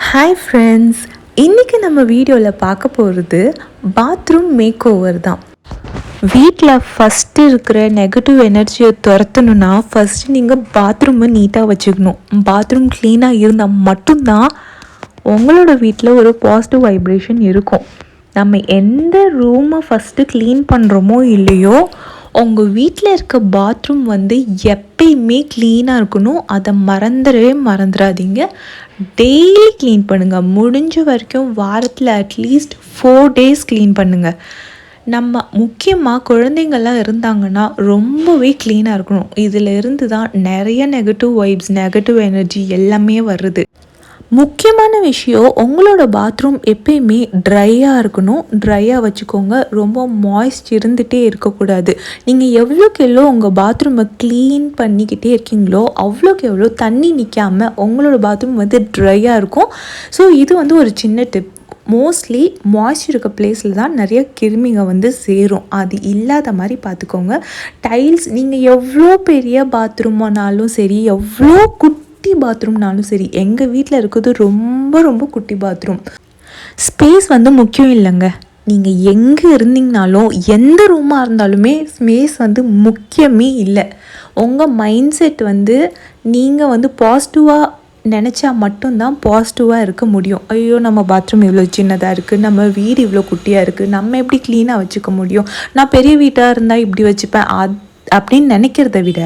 Hi friends இன்றைக்கி நம்ம வீடியோவில் பார்க்க போகிறது பாத்ரூம் மேக் ஓவர் தான். வீட்டில் ஃபஸ்ட்டு இருக்கிற நெகட்டிவ் எனர்ஜியை துரத்தணுன்னா ஃபஸ்ட்டு நீங்கள் பாத்ரூமை நீட்டாக வச்சுக்கணும். பாத்ரூம் க்ளீனாக இருந்தால் மட்டும்தான் உங்களோட வீட்டில் ஒரு பாசிட்டிவ் வைப்ரேஷன் இருக்கும். நம்ம எந்த ரூமை ஃபஸ்ட்டு க்ளீன் பண்ணுறோமோ இல்லையோ உங்கள் வீட்டில் இருக்க பாத்ரூம் வந்து எப்பயுமே க்ளீனாக இருக்கணும். அதை மறந்துடவே மறந்துடாதீங்க. டெய்லி க்ளீன் பண்ணுங்கள் முடிஞ்ச வரைக்கும் வாரத்தில் அட்லீஸ்ட் ஃபோர் டேஸ் க்ளீன் பண்ணுங்கள் நம்ம முக்கியமாக குழந்தைங்கள்லாம் இருந்தாங்கன்னா ரொம்பவே க்ளீனாக இருக்கணும். இதில் இருந்து தான் நிறைய நெகட்டிவ் வைப்ஸ் நெகட்டிவ் எனர்ஜி எல்லாமே வருது. முக்கியமான விஷயம் உங்களோட பாத்ரூம் எப்பயுமே ட்ரையாக இருக்கணும். ட்ரையாக வச்சுக்கோங்க. ரொம்ப மாய்ஸ்ட் இருந்துகிட்டே இருக்கக்கூடாது. நீங்கள் எவ்வளோக்கு எவ்வளோ உங்கள் பாத்ரூமை க்ளீன் பண்ணிக்கிட்டே இருக்கீங்களோ அவ்வளோக்கு எவ்வளோ தண்ணி நிற்காமல் உங்களோட பாத்ரூம் வந்து ட்ரையாக இருக்கும். ஸோ இது வந்து ஒரு சின்ன டிப் மோஸ்ட்லி மாய்ஸ்சர் இருக்க பிளேஸில் தான் நிறைய கிருமிங்க வந்து சேரும். அது இல்லாத மாதிரி பார்த்துக்கோங்க. டைல்ஸ் நீங்கள் எவ்வளோ பெரிய பாத்ரூமானாலும் சரி எவ்வளோ குட் குட்டி பாத்ரூம்னாலும் சரி எங்கள் வீட்டில் இருக்கிறது ரொம்ப ரொம்ப குட்டி பாத்ரூம். ஸ்பேஸ் வந்து முக்கியம் இல்லைங்க. நீங்கள் எங்கே இருந்தீங்கனாலும் எந்த ரூமாக இருந்தாலுமே ஸ்பேஸ் வந்து முக்கியமே இல்லை. உங்கள் மைண்ட் செட் வந்து நீங்கள் வந்து பாசிட்டிவாக நினச்சா மட்டும்தான் பாசிட்டிவாக இருக்க முடியும். ஐயோ நம்ம பாத்ரூம் இவ்வளோ சின்னதாக இருக்குது நம்ம வீடு இவ்வளோ குட்டியாக இருக்குது நம்ம எப்படி க்ளீனாக வச்சுக்க முடியும்? நான் பெரிய வீட்டாக இருந்தால் இப்படி வச்சுப்பேன். அது அப்படின்னு நினைக்கிறத விட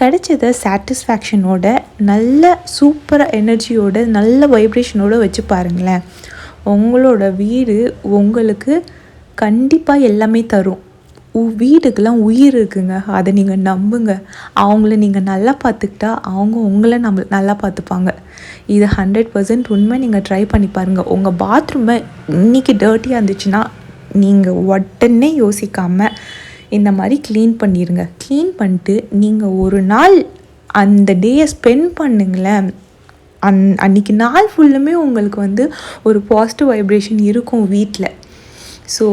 கிடைச்சத சாட்டிஸ்ஃபேக்ஷனோட நல்ல சூப்பராக எனர்ஜியோட நல்ல வைப்ரேஷனோட வச்சு பாருங்களேன். உங்களோட வீடு உங்களுக்கு கண்டிப்பாக எல்லாமே தரும். வீடுக்கெல்லாம் உயிர் இருக்குங்க. அதை நீங்கள் நம்புங்க. அவங்கள நீங்கள் நல்லா பார்த்துக்கிட்டா அவங்க உங்களை நம்ம நல்லா பார்த்துப்பாங்க. இது ஹண்ட்ரட் பர்சன்ட் உண்மை. நீங்கள் ட்ரை பண்ணி பாருங்கள் உங்கள் பாத்ரூமை இன்றைக்கி டர்ட்டியாக இருந்துச்சுன்னா நீங்கள் உடனே யோசிக்காமல் இந்த மாதிரி க்ளீன் பண்ணிடுங்க க்ளீன் பண்ணிட்டு நீங்கள் ஒரு நாள் அந்த டேயை ஸ்பெண்ட் பண்ணுங்களேன். அந் அன்றைக்கி நாள் ஃபுல்லுமே உங்களுக்கு வந்து ஒரு பாசிட்டிவ் வைப்ரேஷன் இருக்கும் வீட்டில் ஸோ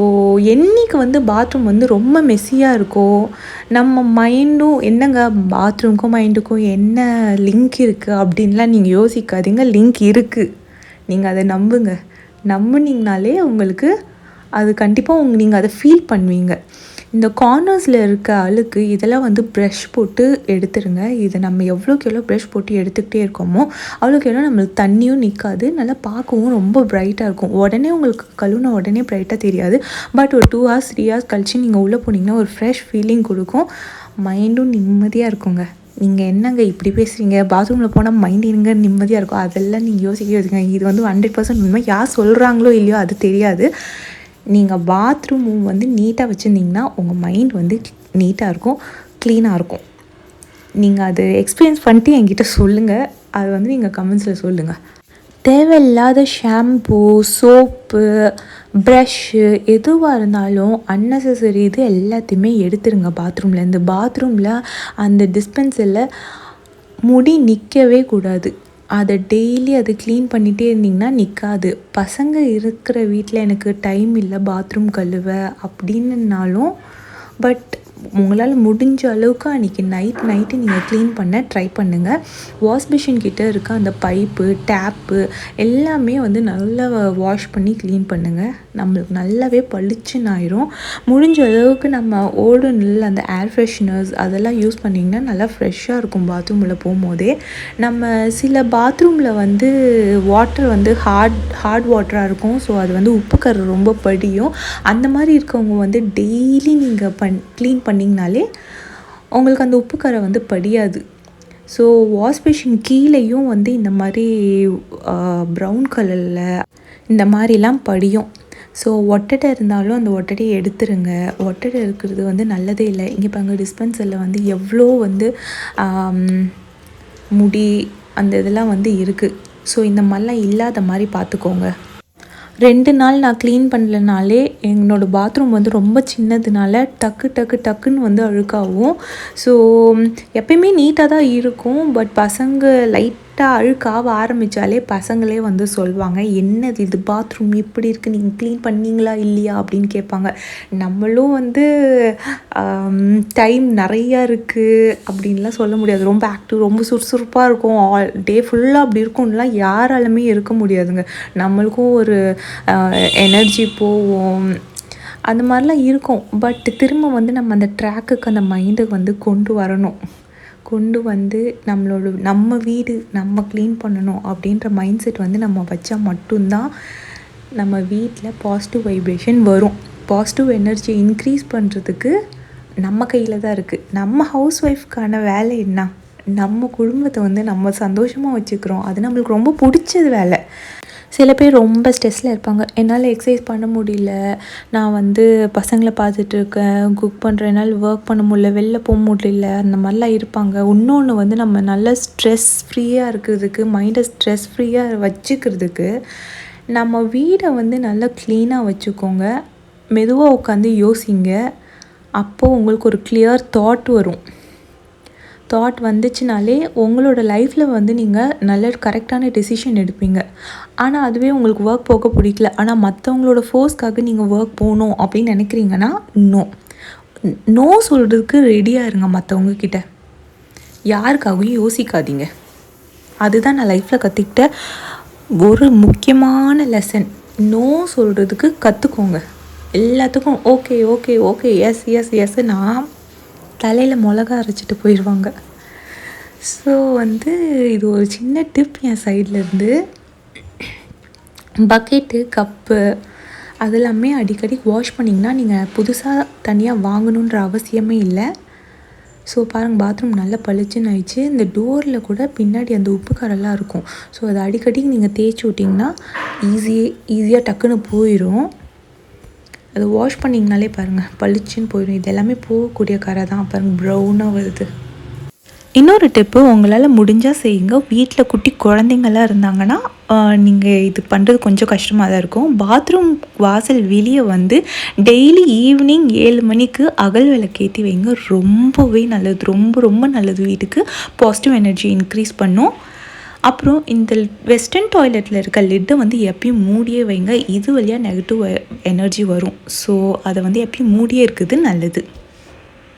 என்றைக்கு வந்து பாத்ரூம் வந்து ரொம்ப மெஸ்ஸியாக இருக்கோ நம்ம மைண்டும் என்னங்க பாத்ரூம்க்கும் மைண்டுக்கும் என்ன லிங்க் இருக்குது அப்படின்லாம் நீங்கள் யோசிக்காதீங்க. லிங்க் இருக்குது நீங்கள் அதை நம்புங்க. நம்புனீங்கனாலே உங்களுக்கு அது கண்டிப்பாக உங்க நீங்கள் அதை ஃபீல் பண்ணுவீங்க. இந்த கார்னர்ஸில் இருக்க அழுக்கு இதெல்லாம் வந்து ப்ரெஷ் போட்டு எடுத்துருங்க. இதை நம்ம எவ்வளோக்கு எவ்வளோ ப்ரெஷ் போட்டு எடுத்துக்கிட்டே இருக்கோமோ அவ்வளோக்கு எவ்வளோ நம்மளுக்கு தண்ணியும் நிற்காது நல்லா பார்க்கவும் ரொம்ப ப்ரைட்டாக இருக்கும். உடனே உங்களுக்கு கழுவுன உடனே ப்ரைட்டாக தெரியாது. பட் ஒரு டூ ஹவர்ஸ் த்ரீ ஹவர்ஸ் கழிச்சு நீங்கள் உள்ளே போனீங்கன்னா ஒரு ஃப்ரெஷ் ஃபீலிங் கொடுக்கும். மைண்டும் நிம்மதியாக இருக்குங்க. நீங்கள் என்னங்க இப்படி பேசுகிறீங்க பாத்ரூமில் போனால் மைண்ட் எங்க நிம்மதியாக இருக்கும். அதெல்லாம் நீங்கள் யோசிக்க யோசிங்க இது வந்து ஹண்ட்ரட் பர்சன்ட் உண்மை. யார் சொல்கிறாங்களோ இல்லையோ அது தெரியாது. நீங்கள் பாத்ரூமும் வந்து நீட்டாக வச்சுருந்தீங்கன்னா உங்கள் மைண்ட் வந்து நீட்டாக இருக்கும் க்ளீனாக இருக்கும். நீங்கள் அது எக்ஸ்பீரியன்ஸ் பண்ணிட்டு என்கிட்ட சொல்லுங்கள் அது வந்து நீங்கள் கமெண்ட்ஸில் சொல்லுங்கள் தேவையில்லாத ஷாம்பு சோப்பு ப்ரஷ்ஷு எதுவாக இருந்தாலும் அன்னெசரி இது எல்லாத்தையுமே எடுத்துருங்க பாத்ரூம்லேருந்து பாத்ரூமில் அந்த டிஸ்பென்சரில் முடி நிற்கவே கூடாது. அதை டெய்லி அதை க்ளீன் பண்ணிகிட்டே இருந்திங்கன்னா நிற்காது பசங்க இருக்கிற வீட்டில் எனக்கு டைம் இல்லை பாத்ரூம் கழுவ அப்படின்னுனாலும் பட் உங்களால் முடிஞ்ச அளவுக்கு அன்றைக்கி நைட் நைட்டு நீங்கள் க்ளீன் பண்ண ட்ரை பண்ணுங்கள் வாஷ் மிஷின் கிட்டே இருக்க அந்த பைப்பு டேப்பு எல்லாமே வந்து நல்லா வாஷ் பண்ணி க்ளீன் பண்ணுங்கள் நம்மளுக்கு நல்லாவே பளிச்சுன்னு ஆயிரும். முடிஞ்ச அளவுக்கு நம்ம ஓல்டு நெல் அந்த ஏர் ஃப்ரெஷ்னர்ஸ் அதெல்லாம் யூஸ் பண்ணிங்கன்னா நல்லா ஃப்ரெஷ்ஷாக இருக்கும் பாத்ரூமில் போகும்போதே. நம்ம சில பாத்ரூமில் வந்து வாட்டர் வந்து ஹார்ட் ஹார்ட் வாட்டராக இருக்கும். ஸோ அது வந்து உப்பு கரு ரொம்ப படியும். அந்த மாதிரி இருக்கவங்க வந்து டெய்லி நீங்கள் பண் க்ளீன் பண்ணிங்கனாலே உங்களுக்கு அந்த உப்பு கரை வந்து படியாது. ஸோ வாஷ் பேஷின் கீழேயும் வந்து இந்த மாதிரி ப்ரௌன் கலரில் இந்த மாதிரிலாம் படியும். ஸோ ஒட்டடை இருந்தாலும் அந்த ஒட்டடையை எடுத்துருங்க. ஒட்டடை இருக்கிறது வந்து நல்லதே இல்லை. இங்கே இப்போ அங்கே டிஸ்பென்சரில் வந்து எவ்வளோ வந்து முடி அந்த இதெல்லாம் வந்து இருக்குது ஸோ இந்த மாதிரிலாம் இல்லாத மாதிரி பார்த்துக்கோங்க. ரெண்டு நாள் நான் க்ளீன் பண்ணலனாலே என்னோடய பாத்ரூம் வந்து ரொம்ப சின்னதுனால டக்கு டக்கு டக்குன்னு வந்து அழுக்காகும். ஸோ எப்பயுமே நீட்டாக தான் இருக்கும் பட் பசங்க லைட் லைட்டாக அழுக்காக ஆரம்பித்தாலே பசங்களே வந்து சொல்லுவாங்க என்னது இது பாத்ரூம் இப்படி இருக்குது நீங்கள் க்ளீன் பண்ணீங்களா இல்லையா? அப்படின்னு கேட்பாங்க. நம்மளும் வந்து டைம் நிறையா இருக்குது அப்படின்லாம் சொல்ல முடியாது. ரொம்ப ஆக்டிவ் ரொம்ப சுறுசுறுப்பாக இருக்கும். ஆல் டே ஃபுல்லாக அப்படி இருக்கும்லாம் யாராலுமே இருக்க முடியாதுங்க. நம்மளுக்கும் ஒரு எனர்ஜி போவோம். அந்த மாதிரிலாம் இருக்கும். பட் திரும்ப வந்து நம்ம அந்த ட்ராக்குக்கு அந்த மைண்டை வந்து கொண்டு வரணும். கொண்டு வந்து நம்மளோட நம்ம வீடு நம்ம க்ளீன் பண்ணணும் அப்படின்ற மைண்ட் செட் வந்து நம்ம வச்சால் மட்டும்தான் நம்ம வீட்டில் பாசிட்டிவ் வைப்ரேஷன் வரும். பாசிட்டிவ் எனர்ஜி இன்க்ரீஸ் பண்ணுறதுக்கு நம்ம கையில் தான் இருக்குது நம்ம ஹவுஸ் ஒய்ஃப்க்கான வேலை என்ன? நம்ம குடும்பத்தை வந்து நம்ம சந்தோஷமாக வச்சுக்கிறோம். அது நம்மளுக்கு ரொம்ப பிடிச்சது வேலை. சில பேர் ரொம்ப ஸ்ட்ரெஸ்ஸில் இருப்பாங்க. என்னால் எக்ஸசைஸ் பண்ண முடியல. நான் வந்து பசங்களை பார்த்துட்டு இருக்கேன். குக் பண்ணுறேன் என்னால் ஒர்க் பண்ண முடியல. வெளில போக முடியல. அந்த மாதிரிலாம் இருப்பாங்க. இன்னொன்று வந்து நம்ம நல்ல ஸ்ட்ரெஸ் ஃப்ரீயாக இருக்கிறதுக்கு மைண்டை ஸ்ட்ரெஸ் ஃப்ரீயாக வச்சுக்கிறதுக்கு நம்ம வீடை வந்து நல்லா க்ளீனாக வச்சுக்கோங்க. மெதுவாக உட்காந்து யோசிங்க. அப்போது உங்களுக்கு ஒரு கிளியர் தாட் வரும். தாட் வந்துச்சுனாலே உங்களோட லைஃப்பில் வந்து நீங்கள் நல்ல கரெக்டான டெசிஷன் எடுப்பீங்க. ஆனால் அதுவே உங்களுக்கு ஒர்க் போக பிடிக்கல. ஆனால் மற்றவங்களோட ஃபோர்ஸ்க்காக நீங்கள் ஒர்க் போகணும் அப்படின்னு நினைக்கிறீங்கன்னா நோ நோ சொல்கிறதுக்கு ரெடியாக இருங்க மற்றவங்க கிட்ட. யாருக்காகவும் யோசிக்காதீங்க. அதுதான் நான் லைஃப்பில் கற்றுக்கிட்ட ஒரு முக்கியமான லெசன் நோ சொல்கிறதுக்கு கற்றுக்கோங்க எல்லாத்துக்கும் okay okay okay yes yes yes நான் தலையில் மிளகா அரைச்சிட்டு போயிடுவாங்க ஸோ வந்து இது ஒரு சின்ன டிப் என் சைட்லேருந்து பக்கெட்டு கப்பு அதெல்லாமே அடிக்கடி வாஷ் பண்ணிங்கன்னா நீங்கள் புதுசாக தனியாக வாங்கணுன்ற அவசியமே இல்லை. ஸோ பாருங்கள் பாத்ரூம் நல்லா பளிச்சுன்னு ஆயிடுச்சு. இந்த டோரில் கூட பின்னாடி அந்த உப்பு கரெல்லாம் இருக்கும். ஸோ அதை அடிக்கடி நீங்கள் தேய்ச்சி விட்டிங்கன்னா ஈஸியே ஈஸியாக டக்குன்னு போயிடும் அது வாஷ் பண்ணிங்கனாலே பாருங்கள் பளிச்சுன்னு போயிடும். இது எல்லாமே போகக்கூடிய கரை தான். பாருங்கள் ப்ரௌனாக வருது. இன்னொரு டிப்பு உங்களால் முடிஞ்சால் செய்யுங்க. வீட்டில் குட்டி குழந்தைங்களாம் இருந்தாங்கன்னா நீங்கள் இது பண்ணுறது கொஞ்சம் கஷ்டமாக தான் இருக்கும். பாத்ரூம் வாசல் வெளியே வந்து டெய்லி ஈவினிங் ஏழு மணிக்கு அகல் விளக்கேற்றி வைங்க. ரொம்பவே நல்லது. ரொம்ப ரொம்ப நல்லது. வீட்டுக்கு பாசிட்டிவ் எனர்ஜி இன்க்ரீஸ் பண்ணும். அப்புறம் இந்த வெஸ்டர்ன் டாய்லெட்டில் இருக்க லிட்டை வந்து எப்பயும் மூடியே வைங்க. இது வழியாக நெகட்டிவ் எனர்ஜி வரும். ஸோ அதை வந்து எப்பயும் மூடியே இருக்குது நல்லது.